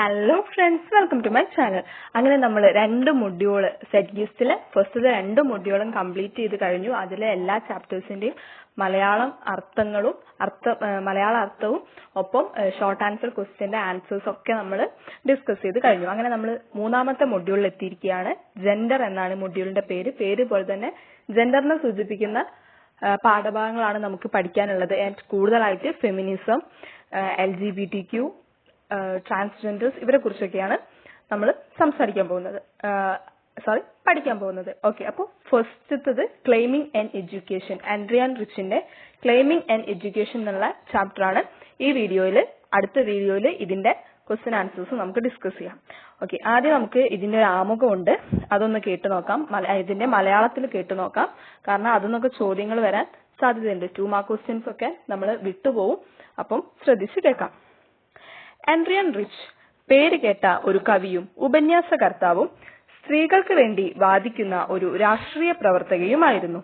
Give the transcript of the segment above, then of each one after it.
Hello friends welcome to my channel അങ്ങനെ നമ്മൾ രണ്ട് മൊഡ്യൂൾ സെറ്റ് ഗിസ്റ്റിലെ ഫസ്റ്റത്തെ രണ്ട് മൊഡ്യൂളും കംപ്ലീറ്റ് ചെയ്ത് കഴിഞ്ഞു. അതിലെ എല്ലാ ചാപ്റ്റേഴ്സിന്റെയും മലയാളം അർത്ഥങ്ങളും അർത്ഥ മലയാള അർത്ഥവും ഒപ്പം ഷോർട്ട് ആൻസർ ക്വസ്റ്റ്യന്റെ ആൻസേഴ്സ് ഒക്കെ നമ്മൾ ഡിസ്കസ് ചെയ്ത് കഴിഞ്ഞു. അങ്ങനെ നമ്മൾ മൂന്നാമത്തെ മൊഡ്യൂളിൽ എത്തിയിരിക്കുകയാണ്. ജെൻഡർ എന്നാണ് മൊഡ്യൂളിന്റെ പേര്. പേര് പോലെ തന്നെ ജെൻഡറിനെ സൂചിപ്പിക്കുന്ന പാഠഭാഗങ്ങളാണ് നമുക്ക് പഠിക്കാനുള്ളത്. ആൻഡ് കൂടുതലായിട്ട് feminism L G B T Q transgenders ഇവരെ കുറിച്ചൊക്കെയാണ് നമ്മൾ സംസാരിക്കാൻ പോകുന്നത്. സോറി പഠിക്കാൻ പോകുന്നത്. ഓക്കെ അപ്പോൾ ഫസ്റ്റത്തത് ക്ലെയിമിംഗ് ആൻഡ് എഡ്യൂക്കേഷൻ ആൻഡ്രിയാൻ റിച്ചിന്റെ ക്ലെയിമിംഗ് ആൻഡ് എഡ്യൂക്കേഷൻ എന്നുള്ള ചാപ്റ്ററാണ് ഈ വീഡിയോയിൽ അടുത്ത വീഡിയോയിൽ ഇതിന്റെ ക്വസ്റ്റ്യൻ ആൻസേഴ്സ് നമുക്ക് ഡിസ്കസ് ചെയ്യാം. ഓക്കെ ആദ്യം നമുക്ക് ഇതിന്റെ ഒരു ആമുഖമുണ്ട്. അതൊന്ന് കേട്ടു നോക്കാം. ഇതിന്റെ മലയാളത്തിൽ കേട്ടു നോക്കാം. കാരണം അതൊന്നൊക്കെ ചോദ്യങ്ങൾ വരാൻ സാധ്യതയുണ്ട്. ടു മാർക്ക് ക്വസ്റ്റ്യൻസ് ഒക്കെ നമ്മൾ വിട്ടുപോകും അപ്പം ശ്രദ്ധിച്ചു കേൾക്കാം. ആൻഡ്രിയൻ റിച്ച് പേര് കേട്ട ഒരു കവിയും ഉപന്യാസകർത്താവും സ്ത്രീകൾക്ക് വേണ്ടി വാദിക്കുന്ന ഒരു രാഷ്ട്രീയ പ്രവർത്തകയുമായിരുന്നു.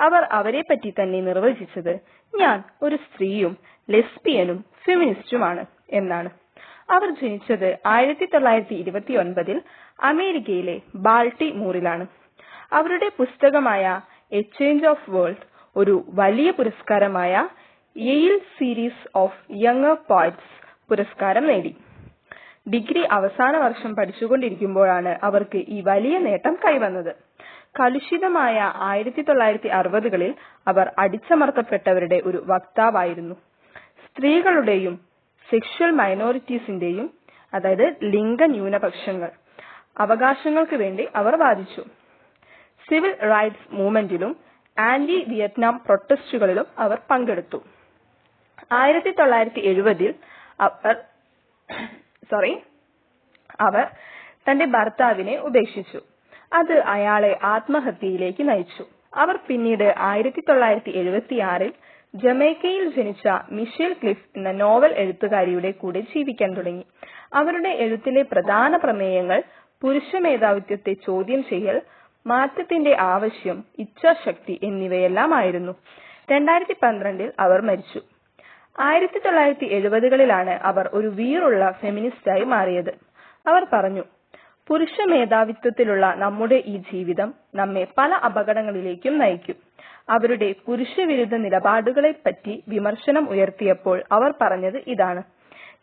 അവർ അവരെ പറ്റി തന്നെ നിർവചിച്ചത് ഞാൻ ഒരു സ്ത്രീയും ലെസ്ബിയനും ഫെമിനിസ്റ്റുമാണ് എന്നാണ്. അവർ ജനിച്ചത് ആയിരത്തി തൊള്ളായിരത്തി ഇരുപത്തി ഒൻപതിൽ അമേരിക്കയിലെ ബാൾട്ടിമൂറിലാണ്. അവരുടെ പുസ്തകമായ എ ചേഞ്ച് ഓഫ് വേൾഡ് ഒരു വലിയ പുരസ്കാരമായ Yale series of younger poets പുരസ്കാരം നേടി. ഡിഗ്രി അവസാന വർഷം പഠിച്ചുകൊണ്ടിരിക്കുമ്പോഴാണ് അവർക്ക് ഈ വലിയ നേട്ടം കൈവന്നത്. കലുഷിതമായ ആയിരത്തി തൊള്ളായിരത്തി അറുപതുകളിൽ അവർ അടിച്ചമർത്തപ്പെട്ടവരുടെ ഒരു വക്താവായിരുന്നു. സ്ത്രീകളുടെയും സെക്ഷൽ മൈനോറിറ്റീസിന്റെയും അതായത് ലിംഗ ന്യൂനപക്ഷങ്ങൾ അവകാശങ്ങൾക്ക് വേണ്ടി അവർ വാദിച്ചു. സിവിൽ റൈറ്റ്സ് മൂവ്മെന്റിലും ആന്റി വിയറ്റ്നാം പ്രൊട്ടസ്റ്റുകളിലും അവർ പങ്കെടുത്തു. ആയിരത്തി തൊള്ളായിരത്തി എഴുപതിൽ അവർ സോറി അവർ തന്റെ ഭർത്താവിനെ ഉപേക്ഷിച്ചു. അത് അയാളെ ആത്മഹത്യയിലേക്ക് നയിച്ചു. അവർ പിന്നീട് ആയിരത്തി തൊള്ളായിരത്തി എഴുപത്തിയാറിൽ ജമൈക്കയിൽ ജനിച്ച മിഷേൽ ക്ലിഫ് എന്ന നോവൽ എഴുത്തുകാരിയുടെ കൂടെ ജീവിക്കാൻ തുടങ്ങി. അവരുടെ എഴുത്തിലെ പ്രധാന പ്രമേയങ്ങൾ പുരുഷ മേധാവിത്വത്തെ ചോദ്യം ചെയ്യൽ മാറ്റത്തിന്റെ ആവശ്യം ഇച്ഛാശക്തി എന്നിവയെല്ലാമായിരുന്നു. രണ്ടായിരത്തി പന്ത്രണ്ടിൽ അവർ മരിച്ചു. ആയിരത്തി തൊള്ളായിരത്തി എഴുപതുകളിലാണ് അവർ ഒരു വീറുള്ള ഫെമിനിസ്റ്റായി മാറിയത്. അവർ പറഞ്ഞു പുരുഷ മേധാവിത്വത്തിലുള്ള നമ്മുടെ ഈ ജീവിതം നമ്മെ പല അപകടങ്ങളിലേക്കും നയിക്കും. അവരുടെ പുരുഷവിരുദ്ധ നിലപാടുകളെപ്പറ്റി വിമർശനം ഉയർത്തിയപ്പോൾ അവർ പറഞ്ഞത് ഇതാണ്.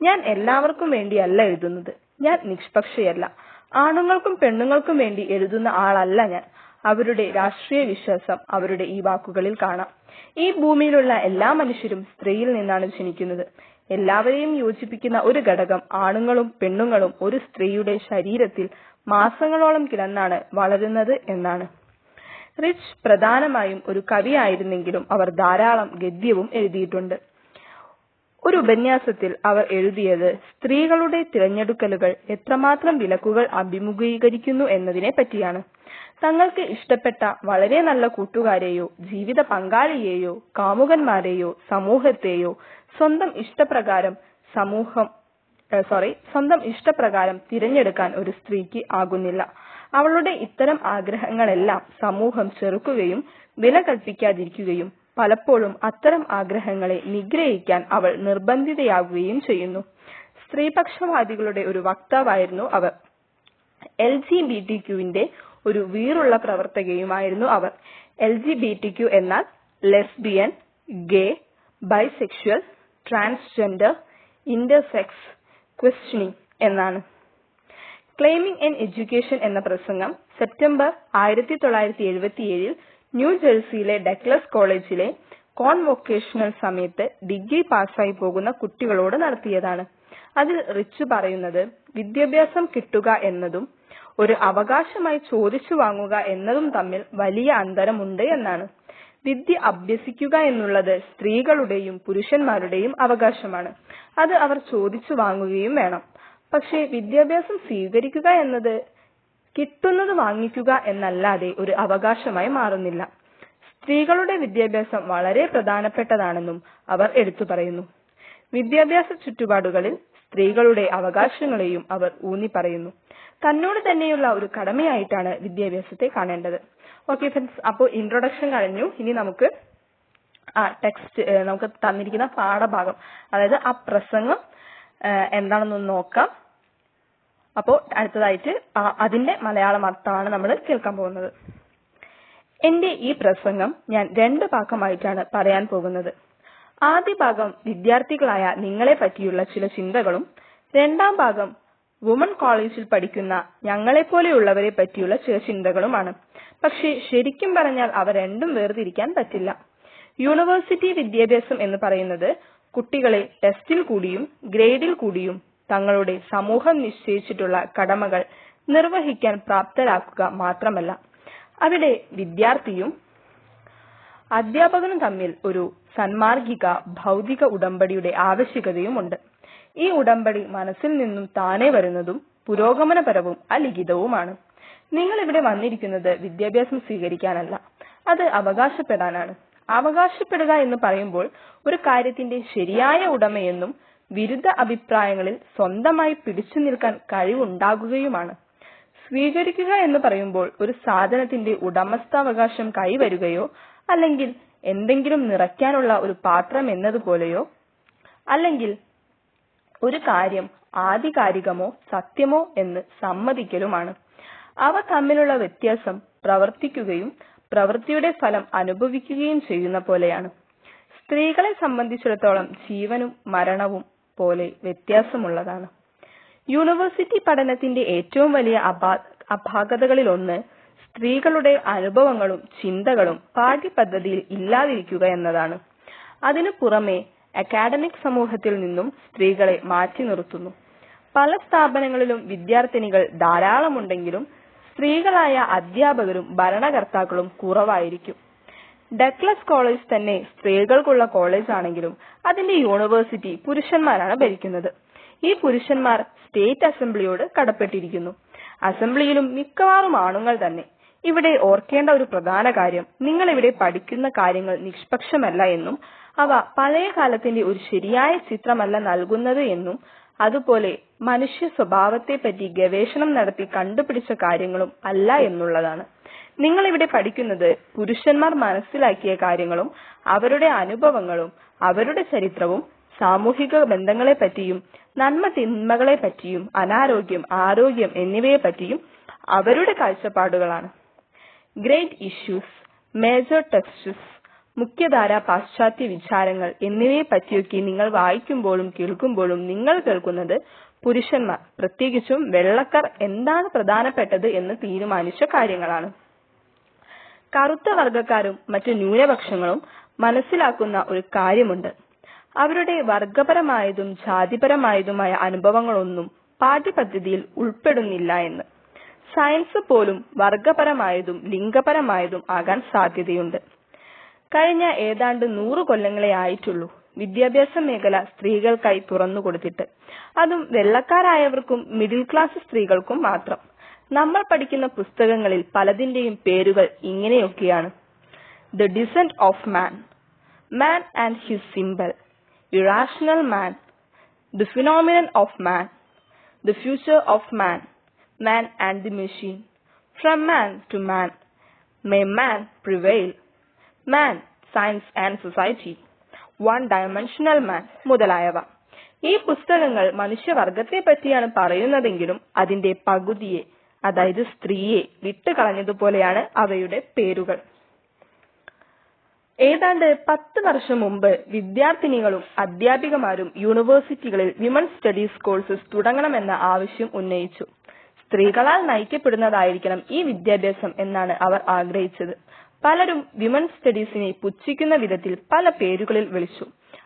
ഞാൻ എല്ലാവർക്കും വേണ്ടിയല്ല എഴുതുന്നത്. ഞാൻ നിഷ്പക്ഷയല്ല. ആണുങ്ങൾക്കും പെണ്ണുങ്ങൾക്കും വേണ്ടി എഴുതുന്ന ആളല്ല ഞാൻ. അവരുടെ രാഷ്ട്രീയ വിശ്വാസം അവരുടെ ഈ വാക്കുകളിൽ കാണാം. ഈ ഭൂമിയിലുള്ള എല്ലാ മനുഷ്യരും സ്ത്രീയിൽ നിന്നാണ് ജനിക്കുന്നത്. എല്ലാവരെയും യോജിപ്പിക്കുന്ന ഒരു ഘടകം ആണുങ്ങളും പെണ്ണുങ്ങളും ഒരു സ്ത്രീയുടെ ശരീരത്തിൽ മാസങ്ങളോളം കിടന്നാണ് വളരുന്നത് എന്നാണ്. റിച്ച് പ്രധാനമായും ഒരു കവിയായിരുന്നെങ്കിലും അവർ ധാരാളം ഗദ്യവും എഴുതിയിട്ടുണ്ട്. ഒരു ഉപന്യാസത്തിൽ അവർ എഴുതിയത് സ്ത്രീകളുടെ തിരഞ്ഞെടുക്കലുകൾ എത്രമാത്രം വിലക്കുകൾ അഭിമുഖീകരിക്കുന്നു എന്നതിനെ പറ്റിയാണ്. തങ്ങൾക്ക് ഇഷ്ടപ്പെട്ട വളരെ നല്ല കൂട്ടുകാരെയോ ജീവിത പങ്കാളിയെയോ കാമുകന്മാരെയോ സമൂഹത്തെയോ സ്വന്തം ഇഷ്ടപ്രകാരം സമൂഹം സോറി സ്വന്തം ഇഷ്ടപ്രകാരം തിരഞ്ഞെടുക്കാൻ ഒരു സ്ത്രീക്ക് ആകുന്നില്ല. അവളുടെ ഇത്തരം ആഗ്രഹങ്ങളെല്ലാം സമൂഹം ചെറുക്കുകയും വില കൽപ്പിക്കാതിരിക്കുകയും പലപ്പോഴും അത്തരം ആഗ്രഹങ്ങളെ നിഗ്രഹിക്കാൻ അവൾ നിർബന്ധിതയാകുകയും ചെയ്യുന്നു. സ്ത്രീപക്ഷവാദികളുടെ ഒരു വക്താവായിരുന്നു അവർ. എൽ ജി ബി ടി ക്യുവിന്റെ ഒരു വീറുള്ള പ്രവർത്തകയുമായിരുന്നു അവർ. L G B T Q എന്നാൽ lesbian gay bisexual transgender intersex questioning എന്നാണ്. ക്ലെയിമിംഗ് ഇൻ എഡ്യൂക്കേഷൻ എന്ന പ്രസംഗം സെപ്റ്റംബർ ആയിരത്തി തൊള്ളായിരത്തി എഴുപത്തിയേഴിൽ ന്യൂ ജേഴ്സിയിലെ ഡക്ലസ് കോളേജിലെ കോൺവൊക്കേഷണൽ സമയത്ത് ഡിഗ്രി പാസ്സായി പോകുന്ന കുട്ടികളോട് നടത്തിയതാണ്. അതിൽ റിച്ച് പറയുന്നത് വിദ്യാഭ്യാസം കിട്ടുക എന്നതും ഒരു അവകാശമായി ചോദിച്ചു വാങ്ങുക എന്നതും തമ്മിൽ വലിയ അന്തരമുണ്ട് എന്നാണ്. വിദ്യ അഭ്യസിക്കുക എന്നുള്ളത് സ്ത്രീകളുടെയും പുരുഷന്മാരുടെയും അവകാശമാണ്. അത് അവർ ചോദിച്ചു വാങ്ങുകയും വേണം. പക്ഷേ വിദ്യാഭ്യാസം സ്വീകരിക്കുക എന്നത് കിട്ടുന്നത് വാങ്ങിക്കുക എന്നല്ലാതെ ഒരു അവകാശമായി മാറുന്നില്ല. സ്ത്രീകളുടെ വിദ്യാഭ്യാസം വളരെ പ്രധാനപ്പെട്ടതാണെന്നും അവർ എടുത്തു പറയുന്നു. വിദ്യാഭ്യാസ ചുറ്റുപാടുകളിൽ സ്ത്രീകളുടെ അവകാശങ്ങളെയും അവർ ഊന്നി പറയുന്നു തന്നോട് തന്നെയുള്ള ഒരു കടമയായിട്ടാണ് വിദ്യാഭ്യാസത്തെ കാണേണ്ടത്. ഓക്കെ ഫ്രണ്ട്സ് അപ്പോൾ ഇൻട്രൊഡക്ഷൻ കഴിഞ്ഞു. ഇനി നമുക്ക് ആ ടെക്സ്റ്റ് നമുക്ക് തന്നിരിക്കുന്ന പാഠഭാഗം അതായത് ആ പ്രസംഗം എന്താണെന്നൊന്ന് നോക്കാം. അപ്പോൾ അടുത്തതായിട്ട് അതിന്റെ മലയാളം അർത്ഥമാണ് നമ്മൾ കേൾക്കാൻ പോകുന്നത്. എന്റെ ഈ പ്രസംഗം ഞാൻ രണ്ട് ഭാഗമായിട്ടാണ് പറയാൻ പോകുന്നത്. ആദ്യ ഭാഗം വിദ്യാർത്ഥികളായ നിങ്ങളെ പറ്റിയുള്ള ചില ചിന്തകളും രണ്ടാം ഭാഗം വുമൺ കോളേജിൽ പഠിക്കുന്ന ഞങ്ങളെപ്പോലെയുള്ളവരെ പറ്റിയുള്ള ചില ചിന്തകളുമാണ്. പക്ഷേ ശരിക്കും പറഞ്ഞാൽ അവ രണ്ടും വേർതിരിക്കാൻ പറ്റില്ല. യൂണിവേഴ്സിറ്റി വിദ്യാഭ്യാസം എന്ന് പറയുന്നത് കുട്ടികളെ ടെസ്റ്റിൽ കൂടിയും ഗ്രേഡിൽ കൂടിയും തങ്ങളുടെ സമൂഹം നിശ്ചയിച്ചിട്ടുള്ള കടമകൾ നിർവഹിക്കാൻ പ്രാപ്തരാക്കുക മാത്രമല്ല. അവിടെ വിദ്യാർത്ഥിയും അധ്യാപകനും തമ്മിൽ ഒരു സന്മാർഗിക ഭൗതിക ഉടമ്പടിയുടെ ആവശ്യകതയുമുണ്ട്. ഈ ഉടമ്പടി മനസ്സിൽ നിന്നും താനെ വരുന്നതും പുരോഗമനപരവും അലിഖിതവുമാണ്. നിങ്ങൾ ഇവിടെ വന്നിരിക്കുന്നത് വിദ്യാഭ്യാസം സ്വീകരിക്കാനല്ല. അത് അവകാശപ്പെടാനാണ്. അവകാശപ്പെടുക എന്ന് പറയുമ്പോൾ ഒരു കാര്യത്തിന്റെ ശരിയായ ഉടമയെന്നും വിരുദ്ധ അഭിപ്രായങ്ങളിൽ സ്വന്തമായി പിടിച്ചു നിൽക്കാൻ കഴിവുണ്ടാകുകയുമാണ്. സ്വീകരിക്കുക എന്ന് പറയുമ്പോൾ ഒരു സാധനത്തിന്റെ ഉടമസ്ഥാവകാശം കൈവരുകയോ അല്ലെങ്കിൽ എന്തെങ്കിലും നിറയ്ക്കാനുള്ള ഒരു പാത്രം എന്നതുപോലെയോ അല്ലെങ്കിൽ ഒരു കാര്യം ആധികാരികമോ സത്യമോ എന്ന് സമ്മതിക്കലുമാണ്. അവ തമ്മിലുള്ള വ്യത്യാസം പ്രവർത്തിക്കുകയും പ്രവൃത്തിയുടെ ഫലം അനുഭവിക്കുകയും ചെയ്യുന്ന പോലെയാണ്. സ്ത്രീകളെ സംബന്ധിച്ചിടത്തോളം ജീവനും മരണവും പോലെ വ്യത്യാസമുള്ളതാണ്. യൂണിവേഴ്സിറ്റി പഠനത്തിന്റെ ഏറ്റവും വലിയ അപാ അപാകതകളിലൊന്ന് സ്ത്രീകളുടെ അനുഭവങ്ങളും ചിന്തകളും പാഠ്യപദ്ധതിയിൽ ഇല്ലാതിരിക്കുക എന്നതാണ്. അതിനു പുറമെ അക്കാഡമിക് സമൂഹത്തിൽ നിന്നും സ്ത്രീകളെ മാറ്റി നിർത്തുന്നു. പല സ്ഥാപനങ്ങളിലും വിദ്യാർത്ഥിനികൾ ധാരാളമുണ്ടെങ്കിലും സ്ത്രീകളായ അധ്യാപകരും ഭരണകർത്താക്കളും കുറവായിരിക്കും. ഡഗ്ലസ് കോളേജ് തന്നെ സ്ത്രീകൾക്കുള്ള കോളേജ് ആണെങ്കിലും അതിന്റെ യൂണിവേഴ്സിറ്റി പുരുഷന്മാരാണ് ഭരിക്കുന്നത്. ഈ പുരുഷന്മാർ സ്റ്റേറ്റ് അസംബ്ലിയോട് കടപ്പെട്ടിരിക്കുന്നു. അസംബ്ലിയിലും മിക്കവാറും ആണുങ്ങൾ തന്നെ. ഇവിടെ ഓർക്കേണ്ട ഒരു പ്രധാന കാര്യം നിങ്ങൾ ഇവിടെ പഠിക്കുന്ന കാര്യങ്ങൾ നിഷ്പക്ഷമല്ല എന്നും അവ പഴയ കാലത്തിന്റെ ഒരു ശരിയായ ചിത്രമല്ല നൽകുന്നത് എന്നും അതുപോലെ മനുഷ്യ സ്വഭാവത്തെ പറ്റി ഗവേഷണം നടത്തി കണ്ടുപിടിച്ച കാര്യങ്ങളും അല്ല എന്നുള്ളതാണ്. നിങ്ങൾ ഇവിടെ പഠിക്കുന്നത് പുരുഷന്മാർ മനസ്സിലാക്കിയ കാര്യങ്ങളും അവരുടെ അനുഭവങ്ങളും അവരുടെ ചരിത്രവും സാമൂഹിക ബന്ധങ്ങളെ പറ്റിയും നന്മ തിന്മകളെ പറ്റിയും അനാരോഗ്യം ആരോഗ്യം എന്നിവയെ പറ്റിയും അവരുടെ കാഴ്ചപ്പാടുകളാണ്. ഗ്രേറ്റ് ഇഷ്യൂസ് മേജർ ടെക്സ്റ്റസ് മുഖ്യധാര പാശ്ചാത്യ വിചാരങ്ങൾ എന്നിവയെ പറ്റിയൊക്കെ നിങ്ങൾ വായിക്കുമ്പോഴും കേൾക്കുമ്പോഴും നിങ്ങൾ കേൾക്കുന്നത് പുരുഷന്മാർ പ്രത്യേകിച്ചും വെള്ളക്കാർ എന്താണ് പ്രധാനപ്പെട്ടത് എന്ന് തീരുമാനിച്ച കാര്യങ്ങളാണ്. കറുത്ത വർഗക്കാരും മറ്റു ന്യൂനപക്ഷങ്ങളും മനസ്സിലാക്കുന്ന ഒരു കാര്യമുണ്ട്. അവരുടെ വർഗപരമായതും ജാതിപരമായതുമായ അനുഭവങ്ങളൊന്നും പാഠ്യപദ്ധതിയിൽ ഉൾപ്പെടുന്നില്ല എന്ന്. സയൻസ് പോലും വർഗപരമായതും ലിംഗപരമായതും ആകാൻ സാധ്യതയുണ്ട്. കഴിഞ്ഞ ഏതാണ്ട് നൂറ് കൊല്ലങ്ങളെ ആയിട്ടുള്ളൂ വിദ്യാഭ്യാസ മേഖല സ്ത്രീകൾക്കായി തുറന്നു കൊടുത്തിട്ട്. അതും വെള്ളക്കാരായവർക്കും മിഡിൽ ക്ലാസ് സ്ത്രീകൾക്കും മാത്രം. നമ്മൾ പഠിക്കുന്ന പുസ്തകങ്ങളിൽ പലതിന്റെയും പേരുകൾ ഇങ്ങനെയൊക്കെയാണ്. The descent of man man and his symbol irrational man the phenomenon of man the future of man man and the machine from man to man. May man prevail man science and society one dimensional man മുതലായവ. ഈ പുസ്തകങ്ങൾ മനുഷ്യവർഗത്തെ പറ്റിയാണ് പറയുന്നതെങ്കിലും അതിന്റെ പകുതിയെ അതായത് സ്ത്രീയെ വിട്ടുകളഞ്ഞതുപോലെയാണ് അവയുടെ പേരുകൾ. ഏതാണ്ട് പത്ത് വർഷം മുമ്പ് വിദ്യാർത്ഥിനികളും അധ്യാപികമാരും യൂണിവേഴ്സിറ്റികളിൽ വിമൻ സ്റ്റഡീസ് കോഴ്സസ് തുടങ്ങണമെന്ന ആവശ്യം ഉന്നയിച്ചു. സ്ത്രീകളാൽ നയിക്കപ്പെടുന്നതായിരിക്കണം ഈ വിദ്യാഭ്യാസം എന്നാണ് അവർ ആഗ്രഹിച്ചത്. പലരും വിമൻ സ്റ്റഡീസിനെ പുച്ഛിക്കുന്ന വിധത്തിൽ പല പേരുകളിൽ വിളിച്ചു.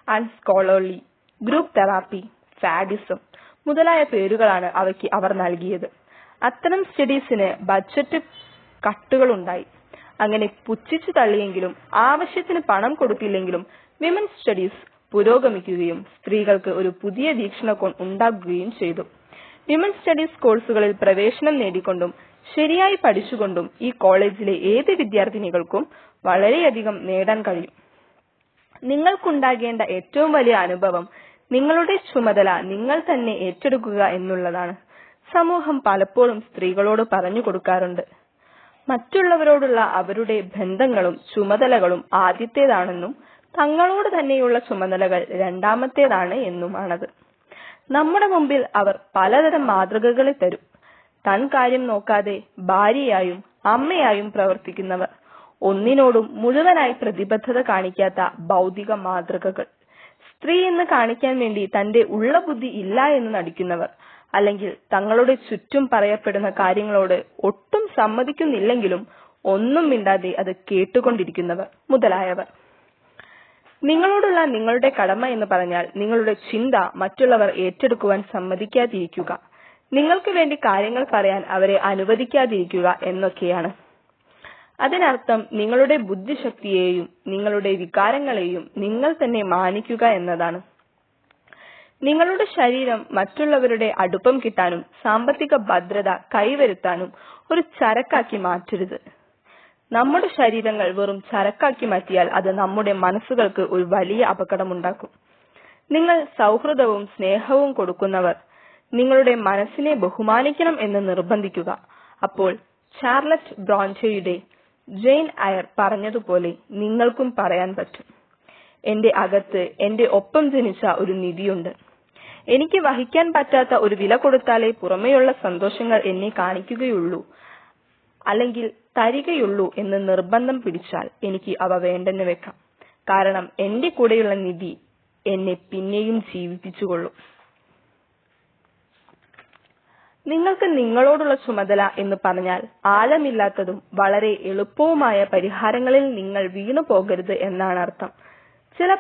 അൺസ്കോളർലി ഗ്രൂപ്പ് തെറാപ്പി ഫാഡിസം മുതലായ പേരുകളാണ് അവയ്ക്ക് അവർ നൽകിയത്. അത്തരം സ്റ്റഡീസിന് ബഡ്ജറ്റ് കട്ടുകളുണ്ടായി. അങ്ങനെ പുച്ഛിച്ചു തള്ളിയെങ്കിലും ആവശ്യത്തിന് പണം കൊടുത്തില്ലെങ്കിലും വിമൻ സ്റ്റഡീസ് പുരോഗമിക്കുകയും സ്ത്രീകൾക്ക് ഒരു പുതിയ വീക്ഷണകോൺ ഉണ്ടാകുകയും ചെയ്തു. വിമൻ സ്റ്റഡീസ് കോഴ്സുകളിൽ പ്രവേശനം നേടിക്കൊണ്ടും ശരിയായി പഠിച്ചുകൊണ്ടും ഈ കോളേജിലെ ഏത് വിദ്യാർത്ഥിനികൾക്കും വളരെയധികം നേടാൻ കഴിയും. നിങ്ങൾക്കുണ്ടാകേണ്ട ഏറ്റവും വലിയ അനുഭവം നിങ്ങളുടെ ചുമതല നിങ്ങൾ തന്നെ ഏറ്റെടുക്കുക എന്നുള്ളതാണ്. സമൂഹം പലപ്പോഴും സ്ത്രീകളോട് പറഞ്ഞു കൊടുക്കാറുണ്ട്. മറ്റുള്ളവരോടുള്ള അവരുടെ ബന്ധങ്ങളും ചുമതലകളും ആദ്യത്തേതാണെന്നും തങ്ങളോട് തന്നെയുള്ള ചുമതലകൾ രണ്ടാമത്തേതാണ് എന്നുമാണത്. നമ്മുടെ മുമ്പിൽ അവർ പലതരം മാതൃകകളെ തരും. തൻ കാര്യം നോക്കാതെ ഭാര്യയായും അമ്മയായും പ്രവർത്തിക്കുന്നവർ ഒന്നിനോടും മുഴുവനായി പ്രതിബദ്ധത കാണിക്കാത്ത ഭൗതിക മാതൃകകൾ. സ്ത്രീ എന്ന് കാണിക്കാൻ വേണ്ടി തന്റെ ഉള്ള ബുദ്ധി ഇല്ല എന്ന് നടിക്കുന്നവർ അല്ലെങ്കിൽ തങ്ങളുടെ ചുറ്റും പറയപ്പെടുന്ന കാര്യങ്ങളോട് ഒട്ടും സമ്മതിക്കുന്നില്ലെങ്കിലും ഒന്നും മിണ്ടാതെ അത് കേട്ടുകൊണ്ടിരിക്കുന്നവർ മുതലായവർ. നിങ്ങളോടുള്ള നിങ്ങളുടെ കടമ എന്ന് പറഞ്ഞാൽ നിങ്ങളുടെ ചിന്ത മറ്റുള്ളവർ ഏറ്റെടുക്കുവാൻ സമ്മതിക്കാതിരിക്കുക. നിങ്ങൾക്ക് വേണ്ടി കാര്യങ്ങൾ പറയാൻ അവരെ അനുവദിക്കാതിരിക്കുക എന്നൊക്കെയാണ്. അതിനർത്ഥം നിങ്ങളുടെ ബുദ്ധിശക്തിയെയും നിങ്ങളുടെ വികാരങ്ങളെയും നിങ്ങൾ തന്നെ മാനിക്കുക എന്നതാണ്. നിങ്ങളുടെ ശരീരം മറ്റുള്ളവരുടെ അടുപ്പം കിട്ടാനും സാമ്പത്തിക ഭദ്രത കൈവരുത്താനും ഒരു ചരക്കാക്കി മാറ്റരുത്. നമ്മുടെ ശരീരങ്ങൾ വെറും ചരക്കാക്കി മാറ്റിയാൽ അത് നമ്മുടെ മനസ്സുകൾക്ക് ഒരു വലിയ അപകടമുണ്ടാക്കും. നിങ്ങൾ സൗഹൃദവും സ്നേഹവും കൊടുക്കുന്നവർ നിങ്ങളുടെ മനസ്സിനെ ബഹുമാനിക്കണം എന്ന് നിർബന്ധിക്കുക. അപ്പോൾ ചാർലറ്റ് ബ്രോഞ്ചയുടെ ജെയിൻ അയർ പറഞ്ഞതുപോലെ നിങ്ങൾക്കും പറയാൻ പറ്റും. എന്റെ അകത്ത് എന്റെ ഒപ്പം ജനിച്ച ഒരു നിധിയുണ്ട്. എനിക്ക് വഹിക്കാൻ പറ്റാത്ത ഒരു വില കൊടുത്താലേ പുറമേയുള്ള സന്തോഷങ്ങൾ എന്നെ കാണിക്കുകയുള്ളൂ. അല്ലെങ്കിൽ തരികയുള്ളൂ എന്ന് നിർബന്ധം പിടിച്ചാൽ എനിക്ക് അവ വേണ്ടെന്ന് വെക്കാം. കാരണം എന്റെ കൂടെയുള്ള നിധി എന്നെ പിന്നെയും ജീവിപ്പിച്ചുകൊള്ളും. നിങ്ങൾക്ക് നിങ്ങളോടുള്ള ചുമതല എന്ന് പറഞ്ഞാൽ ആഴമില്ലാത്തതും വളരെ എളുപ്പവുമായ പരിഹാരങ്ങളിൽ നിങ്ങൾ വീണു പോകരുത് എന്നാണ് അർത്ഥം. ചില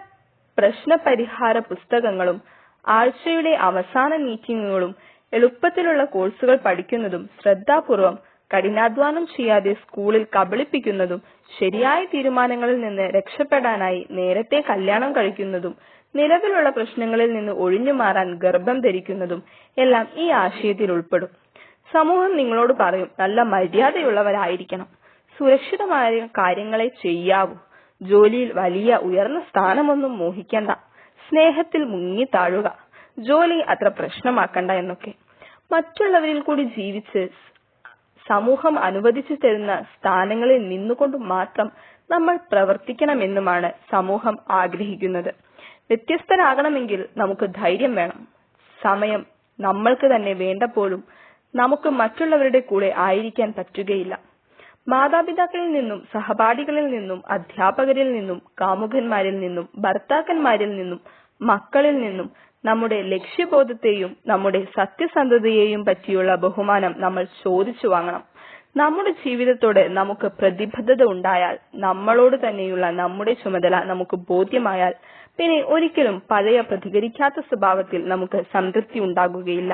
പ്രശ്ന പരിഹാര പുസ്തകങ്ങളും ആഴ്ചയുടെ അവസാന മീറ്റിംഗുകളും എളുപ്പത്തിലുള്ള കോഴ്സുകൾ പഠിക്കുന്നതും ശ്രദ്ധാപൂർവം കഠിനാധ്വാനം ചെയ്യാതെ സ്കൂളിൽ കബളിപ്പിക്കുന്നതും ശരിയായ തീരുമാനങ്ങളിൽ നിന്ന് രക്ഷപ്പെടാനായി നേരത്തെ കല്യാണം കഴിക്കുന്നതും നിലവിലുള്ള പ്രശ്നങ്ങളിൽ നിന്ന് ഒഴിഞ്ഞു മാറാൻ ഗർഭം ധരിക്കുന്നതും എല്ലാം ഈ ആശയത്തിൽ ഉൾപ്പെടും. സമൂഹം നിങ്ങളോട് പറയും നല്ല മര്യാദയുള്ളവരായിരിക്കണം. സുരക്ഷിതമായ കാര്യങ്ങളെ ചെയ്യാവൂ. ജോലിയിൽ വലിയ ഉയർന്ന സ്ഥാനമൊന്നും മോഹിക്കണ്ട. സ്നേഹത്തിൽ മുങ്ങി താഴുക. ജോലി അത്ര പ്രശ്നമാക്കണ്ട എന്നൊക്കെ. മറ്റുള്ളവരിൽ കൂടി ജീവിച്ച് സമൂഹം അനുവദിച്ചു തരുന്ന സ്ഥാനങ്ങളിൽ നിന്നുകൊണ്ട് മാത്രം നമ്മൾ പ്രവർത്തിക്കണമെന്നുമാണ് സമൂഹം ആഗ്രഹിക്കുന്നത്. വ്യത്യസ്തരാകണമെങ്കിൽ നമുക്ക് ധൈര്യം വേണം. സമയം നമ്മൾക്ക് തന്നെ വേണ്ടപ്പോഴും നമുക്ക് മറ്റുള്ളവരുടെ കൂടെ ആയിരിക്കാൻ പറ്റുകയില്ല. മാതാപിതാക്കളിൽ നിന്നും സഹപാഠികളിൽ നിന്നും അധ്യാപകരിൽ നിന്നും കാമുകന്മാരിൽ നിന്നും ഭർത്താക്കന്മാരിൽ നിന്നും മക്കളിൽ നിന്നും നമ്മുടെ ലക്ഷ്യബോധത്തെയും നമ്മുടെ സത്യസന്ധതയെയും പറ്റിയുള്ള ബഹുമാനം നമ്മൾ ചോദിച്ചു വാങ്ങണം. നമ്മുടെ ജീവിതത്തോട് നമുക്ക് പ്രതിബദ്ധത ഉണ്ടായാൽ നമ്മളോട് തന്നെയുള്ള നമ്മുടെ ചുമതല നമുക്ക് ബോധ്യമായാൽ പിന്നെ ഒരിക്കലും പഴയ പ്രതികരിക്കാത്ത സ്വഭാവത്തിൽ നമുക്ക് സംതൃപ്തി ഉണ്ടാകുകയില്ല.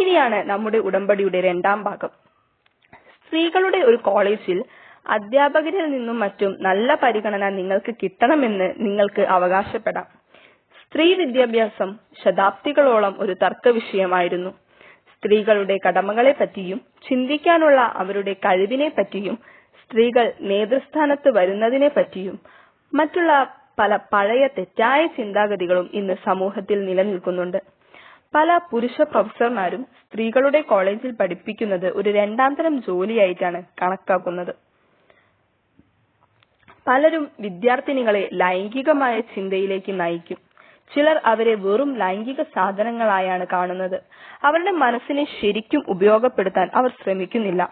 ഇനിയാണ് നമ്മുടെ ഉടമ്പടിയുടെ രണ്ടാം ഭാഗം. സ്ത്രീകളുടെ ഒരു കോളേജിൽ അധ്യാപകരിൽ നിന്നും മറ്റും നല്ല പരിഗണന നിങ്ങൾക്ക് കിട്ടണമെന്ന് നിങ്ങൾക്ക് അവകാശപ്പെടാം. സ്ത്രീ വിദ്യാഭ്യാസം ശതാബ്ദികളോളം ഒരു തർക്ക വിഷയമായിരുന്നു സ്ത്രീകളുടെ കടമകളെ പറ്റിയും ചിന്തിക്കാനുള്ള അവരുടെ കഴിവിനെ പറ്റിയും സ്ത്രീകൾ നേതൃസ്ഥാനത്ത് വരുന്നതിനെ പറ്റിയും മറ്റുള്ള പല പഴയ തെറ്റായ ചിന്താഗതികളും ഇന്ന് സമൂഹത്തിൽ നിലനിൽക്കുന്നുണ്ട്. പല പുരുഷ പ്രൊഫസർമാരും സ്ത്രീകളുടെ കോളേജിൽ പഠിപ്പിക്കുന്നത് ഒരു രണ്ടാം തരം ജോലിയായിട്ടാണ് കണക്കാക്കുന്നത്. പലരും വിദ്യാർത്ഥിനികളെ ലൈംഗികമായ ചിന്തയിലേക്ക് നയിക്കും. ചിലർ അവരെ വെറും ലൈംഗിക സാധനങ്ങളായാണ് കാണുന്നത്. അവരുടെ മനസ്സിനെ ശരിക്കും ഉപയോഗപ്പെടുത്താൻ അവർ ശ്രമിക്കുന്നില്ല.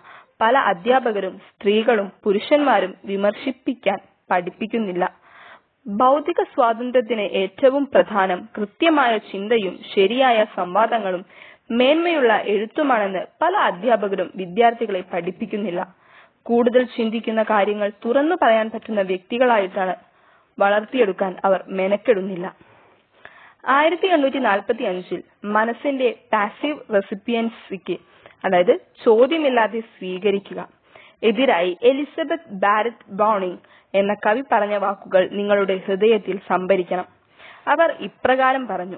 പല അധ്യാപകരും സ്ത്രീകളും പുരുഷന്മാരും വിമർശിപ്പിക്കാൻ പഠിപ്പിക്കുന്നില്ല. ഭൗതിക സ്വാതന്ത്ര്യത്തിന് ഏറ്റവും പ്രധാനം കൃത്യമായ ചിന്തയും ശരിയായ സംവാദങ്ങളും മേന്മയുള്ള എഴുത്തുമാണെന്ന് പല അധ്യാപകരും വിദ്യാർത്ഥികളെ പഠിപ്പിക്കുന്നില്ല. കൂടുതൽ ചിന്തിക്കുന്ന കാര്യങ്ങൾ തുറന്നു പറയാൻ പറ്റുന്ന വ്യക്തികളായിട്ടാണ് വളർത്തിയെടുക്കാൻ അവർ മെനക്കെടുന്നില്ല. ആയിരത്തി എണ്ണൂറ്റി നാൽപ്പത്തി അഞ്ചിൽ മനസ്സിന്റെ പാസീവ് റെസിപ്പിയൻസിക്ക് അതായത് ചോദ്യമില്ലാതെ സ്വീകരിക്കുക. എതിരായി എലിസബത്ത് ബാരറ്റ് ബോണിംഗ് എന്ന കവി പറഞ്ഞ വാക്കുകൾ നിങ്ങളുടെ ഹൃദയത്തിൽ സംഭരിക്കണം. അവർ ഇപ്രകാരം പറഞ്ഞു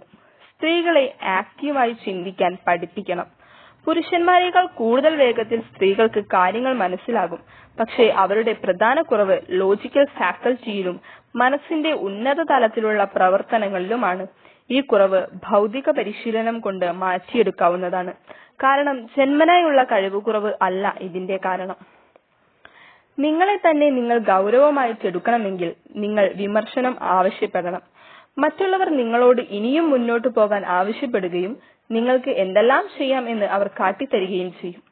സ്ത്രീകളെ ആക്റ്റീവായി ചിന്തിക്കാൻ പഠിപ്പിക്കണം. പുരുഷന്മാരെക്കാൾ കൂടുതൽ വേഗത്തിൽ സ്ത്രീകൾക്ക് കാര്യങ്ങൾ മനസ്സിലാകും. പക്ഷേ അവരുടെ പ്രധാന കുറവ് ലോജിക്കൽ ഫാക്കൽറ്റിയിലും മനസ്സിന്റെ ഉന്നത തലത്തിലുള്ള പ്രവർത്തനങ്ങളിലുമാണ്. ഈ കുറവ് ഭൗതിക പരിശീലനം കൊണ്ട് മാറ്റിയെടുക്കാവുന്നതാണ്. കാരണം ജന്മനായുള്ള കഴിവുകുറവ് അല്ല ഇതിന്റെ കാരണം. നിങ്ങളെ തന്നെ നിങ്ങൾ ഗൗരവമായി എടുക്കണമെങ്കിൽ നിങ്ങൾ വിമർശനം ആവശ്യപ്പെടണം. മറ്റുള്ളവർ നിങ്ങളോട് ഇനിയും മുന്നോട്ട് പോകാൻ ആവശ്യപ്പെടുകയും നിങ്ങൾക്ക് എന്തെല്ലാം ചെയ്യാം എന്ന് അവർ കാട്ടിത്തരികയും ചെയ്യും.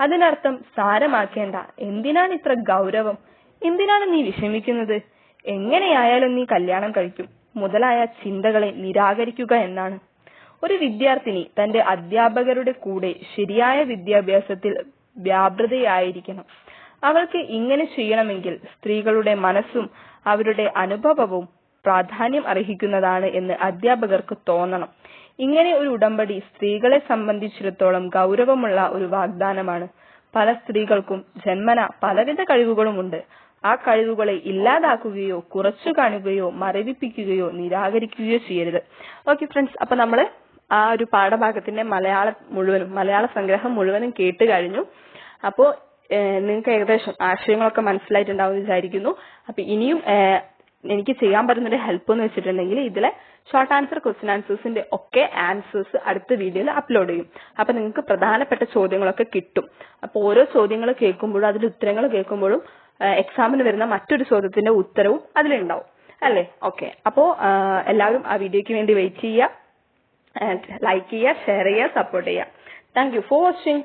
അതിനർത്ഥം സാരമാക്കേണ്ട. എന്തിനാണ് ഇത്ര ഗൗരവം? എന്തിനാണ് നീ വിഷമിക്കുന്നത്? എങ്ങനെയായാലും നീ കല്യാണം കഴിക്കും. മുതലായ ചിന്തകളെ നിരാകരിക്കുക എന്നാണ്. ഒരു വിദ്യാർത്ഥിനി തന്റെ അധ്യാപകരുടെ കൂടെ ശരിയായ വിദ്യാഭ്യാസത്തിൽ വ്യാപൃതയായിരിക്കണം. അവൾക്ക് ഇങ്ങനെ ചെയ്യണമെങ്കിൽ സ്ത്രീകളുടെ മനസ്സും അവരുടെ അനുഭവവും പ്രാധാന്യം അർഹിക്കുന്നതാണ് എന്ന് അധ്യാപകർക്ക് തോന്നണം. ഇങ്ങനെ ഒരു ഉടമ്പടി സ്ത്രീകളെ സംബന്ധിച്ചിടത്തോളം ഗൗരവമുള്ള ഒരു വാഗ്ദാനമാണ്. പല സ്ത്രീകൾക്കും ജന്മന പലവിധ കഴിവുകളുമുണ്ട്. ആ കഴിവുകളെ ഇല്ലാതാക്കുകയോ കുറച്ചു കാണുകയോ മരവിപ്പിക്കുകയോ നിരാകരിക്കുകയോ ചെയ്യരുത്. ഓക്കെ ഫ്രണ്ട്സ് അപ്പൊ നമ്മൾ ആ ഒരു പാഠഭാഗത്തിന്റെ മലയാള മുഴുവനും മലയാള സംഗ്രഹം മുഴുവനും കേട്ട് കഴിഞ്ഞു. അപ്പോ നിങ്ങൾക്ക് ഏകദേശം ആശയങ്ങളൊക്കെ മനസ്സിലായിട്ടുണ്ടാവും വിചാരിക്കുന്നു. അപ്പൊ ഇനിയും എനിക്ക് ചെയ്യാൻ പറ്റുന്നൊരു ഹെൽപ്പ് എന്ന് വെച്ചിട്ടുണ്ടെങ്കിൽ ഇതിലെ ഷോർട്ട് ആൻസർ ക്വസ്റ്റ്യൻ ആൻസേഴ്സിന്റെ ഒക്കെ ആൻസേഴ്സ് അടുത്ത വീഡിയോയിൽ അപ്ലോഡ് ചെയ്യും. അപ്പൊ നിങ്ങൾക്ക് പ്രധാനപ്പെട്ട ചോദ്യങ്ങളൊക്കെ കിട്ടും. അപ്പൊ ഓരോ ചോദ്യങ്ങൾ കേൾക്കുമ്പോഴും അതിന്റെ ഉത്തരങ്ങൾ കേൾക്കുമ്പോഴും എക്സാമിന് വരുന്ന മറ്റൊരു ചോദ്യത്തിന്റെ ഉത്തരവും അതിലുണ്ടാവും. അല്ലേ? ഓക്കെ അപ്പോ എല്ലാവരും ആ വീഡിയോയ്ക്ക് വേണ്ടി വെയിറ്റ് ചെയ്യുക. ലൈക്ക് ചെയ്യുക ഷെയർ ചെയ്യുക സപ്പോർട്ട് ചെയ്യുക. Thank you for watching